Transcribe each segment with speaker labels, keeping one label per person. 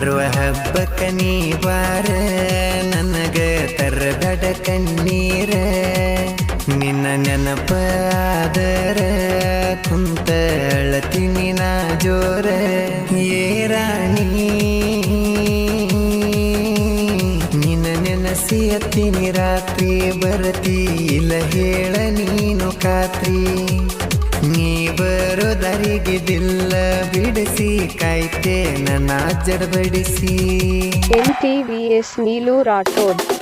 Speaker 1: ಬರುವ ಹಬ್ಬಕ್ಕ ನೀ ಬಾರ, ನನಗ ದಡ ಕಣ್ಣೀರ ನಿನ್ನ ನೆನಪಾದರ, ಕುಂತ ಅಳತೀನಿ ನಾ ಜೋರ. ಏ ರಾಣಿ, ನಿನ್ನ ನೆನಸಿ ಹತ್ತೀನಿ ರಾತ್ರಿ, ಬರತಿ ಇಲ್ಲ ಹೇಳ ನೀನು ಖಾತ್ರಿ. ನೀ ಬರೋದರಿಗಿದಿಲ್ಲ ಬಿಡಿಸಿ ಕಾಯ್ತೆ ನನ್ನ ಜಡಬಡಿಸಿ.
Speaker 2: N T V S Neelu Rathod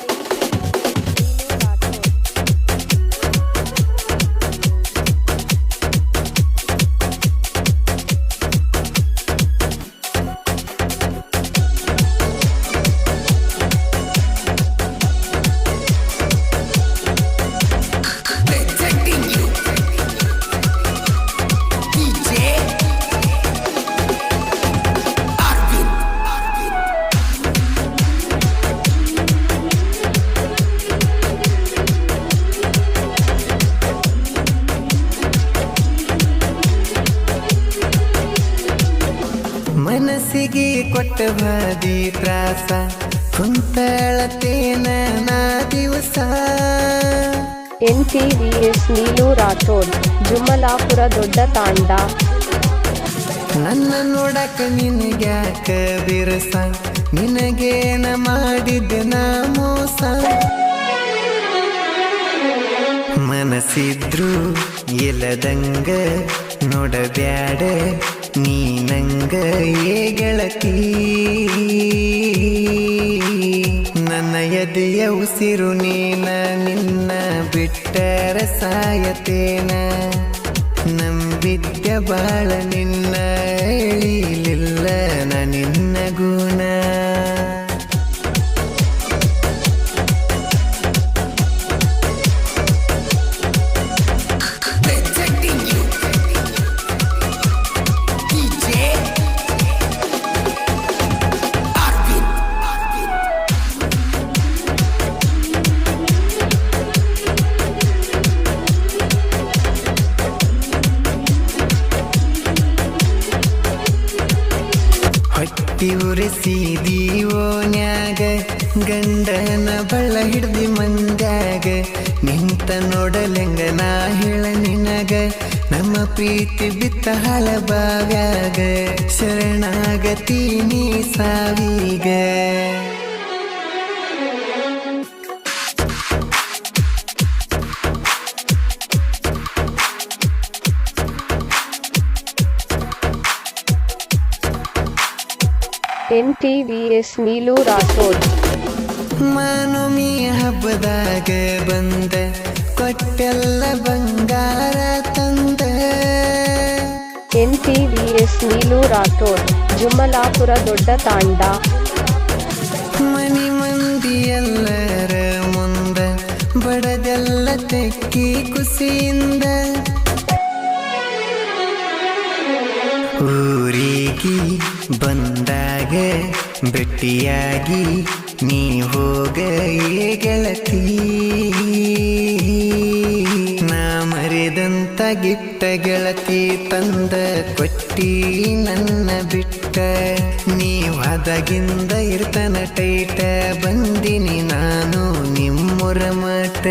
Speaker 1: ಮನಸ್ಸಿಗೆ ಕೊಟ್ಟ ಬದಿ ತ್ರಾಸ ಕುಂತಳತೇನ ನಾ ದಿವಸ.
Speaker 2: N T V S Neelu Rathod Jummalapura ದೊಡ್ಡ ತಾಂಡ.
Speaker 1: ನನ್ನ ನೋಡಕ ನಿನಗ್ಯಾಕ ಬಿರಸ. ನಿನಗೇನ ಮಾಡಿದ್ದೆ ನಾ ಮೋಸ. ಮನಸ್ಸಿದ್ರು ಇಲ್ಲದಂಗ ನೋಡಬ್ಯಾಡ. ನೀ ನಂಗ ಗೆಳತಿ. ನನ್ನ ಎದೆಯ ಉಸಿರು ನೀನ ನಿನ್ನ ಬಿಟ್ಟರ ಸಾಯತೇನ. ನಂಬಿದ್ದ ಬಾಳ ನಿನ್ನ ಹೊಟ್ಟಿ ಉರಿಸಿದಿ ಓನ್ಯಾಗ ಗಂಡನ ಬಳ್ಳ ಹಿಡ್ದಿ ಮಂದ್ಯಾಗ. ನಿಂತ ನೋಡಲೆಂಗ ನಾ ಹೇಳ ನಿನಗ, ನಮ್ಮ ಪ್ರೀತಿ ಬಿತ್ತ ಹಳ ಬಾವ್ಯಾಗ. ಶರಣಾಗತಿ ನೀ ಸಾವಿಗ.
Speaker 2: ಎಸ್ ನೀಲು ರಾಠೋಡ್
Speaker 1: ಮಾನುಮಿ ಹಬ್ಬದಾಗ ಬಂದ ಕೊಟ್ಟೆಲ್ಲ ಬಂಗಾರ ತಂದ.
Speaker 2: N T V S Neelu Rathod Jummalapura ದೊಡ್ಡ ತಾಂಡ.
Speaker 1: ಮನಿ ಮಂದಿ ಎಲ್ಲರ ಮುಂದ ಬಡದೆಲ್ಲ ತೆಕ್ಕಿ ಕುಸಿಯಿಂದ. ಊರಿಗೆ ಬಂದಾಗ ಭೆಟ್ಟಿಯಾಗಿ ನೀ ಹೋಗ ಗೆಳತಿ. ನಾ ಮರೆದಂತ ಗಿಟ್ಟ ಗೆಳತಿ ತಂದ ಕೊಟ್ಟಿ ನನ್ನ ಬಿಟ್ಟ. ನೀವಾದಾಗಿಂದ ಇರ್ತನ ಟೈಟ ಬಂದಿನಿ ನಾನು ನಿಮ್ಮೊರ ಮಠ.